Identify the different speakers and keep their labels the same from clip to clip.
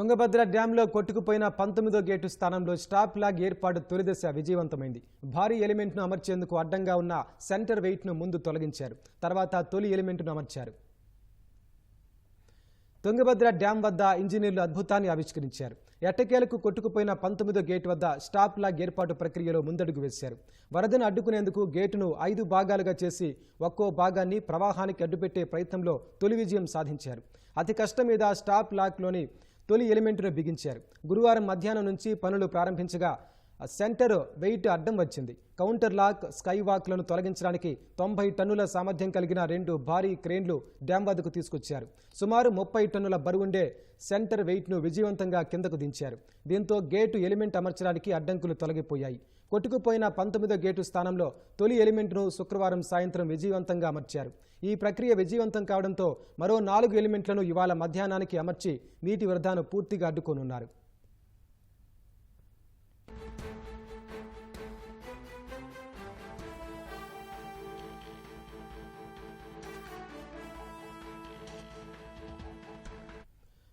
Speaker 1: తుంగభద్ర డ్యాంలో కొట్టుకుపోయిన పంతొమ్మిదో గేటు స్థానంలో stop log ఏర్పాటు తొలిదశ విజయవంతమైంది. భారీ ఎలిమెంట్ను అమర్చేందుకు అడ్డంగా ఉన్న సెంటర్ వెయిట్ను ముందు తొలగించారు. తర్వాత తొలి ఎలిమెంట్ను అమర్చారు. తుంగభద్ర డ్యాం వద్ద ఇంజనీర్లు అద్భుతాన్ని ఆవిష్కరించారు. ఎట్టకేలకు కొట్టుకుపోయిన పంతొమ్మిదో గేట్ వద్ద స్టాప్ లాగ్ ఏర్పాటు ప్రక్రియలో ముందడుగు వేశారు. వరదను అడ్డుకునేందుకు గేటును ఐదు భాగాలుగా చేసి ఒక్కో భాగాన్ని ప్రవాహానికి అడ్డుపెట్టే ప్రయత్నంలో తొలి విజయం సాధించారు. అతి కష్టం మీద స్టాప్ లాక్లోని తొలి ఎలిమెంటును బిగించారు. గురువారం మధ్యాహ్నం నుంచి పనులు ప్రారంభించగా సెంటర్ వెయిట్ అడ్డం వచ్చింది. కౌంటర్ లాక్ స్కై వాక్లను తొలగించడానికి తొంభై టన్నుల సామర్థ్యం కలిగిన రెండు భారీ క్రేన్లు డ్యాం వద్దకు తీసుకొచ్చారు. సుమారు ముప్పై టన్నుల బరువుండే సెంటర్ వెయిట్ను విజయవంతంగా కిందకు దించారు. దీంతో గేటు ఎలిమెంట్ అమర్చడానికి అడ్డంకులు తొలగిపోయాయి. కొట్టుకుపోయిన పంతొమ్మిదో గేటు స్థానంలో తొలి ఎలిమెంట్ను శుక్రవారం సాయంత్రం విజయవంతంగా అమర్చారు. ఈ ప్రక్రియ విజయవంతం కావడంతో మరో నాలుగు ఎలిమెంట్లను ఇవాళ మధ్యాహ్నానికి అమర్చి నీటి వృధాను పూర్తిగా అడ్డుకోనున్నారు.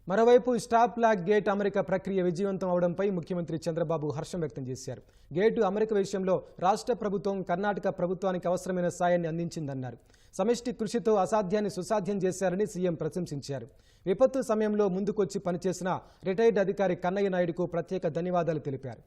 Speaker 1: మరోవైపు స్టాప్ లాక్ గేట్ అమెరికా ప్రక్రియ విజయవంతం అవడంపై ముఖ్యమంత్రి చంద్రబాబు హర్షం వ్యక్తం చేశారు. గేటు అమెరికా విషయంలో రాష్ట్ర ప్రభుత్వం కర్ణాటక ప్రభుత్వానికి అవసరమైన సాయాన్ని అందించిందన్నారు. సమిష్టి కృషితో అసాధ్యాన్ని సుసాధ్యం చేశారని సీఎం ప్రశంసించారు. విపత్తు సమయంలో ముందుకొచ్చి పనిచేసిన రిటైర్డ్ అధికారి కన్నయ్య నాయుడుకు ప్రత్యేక ధన్యవాదాలు తెలిపారు.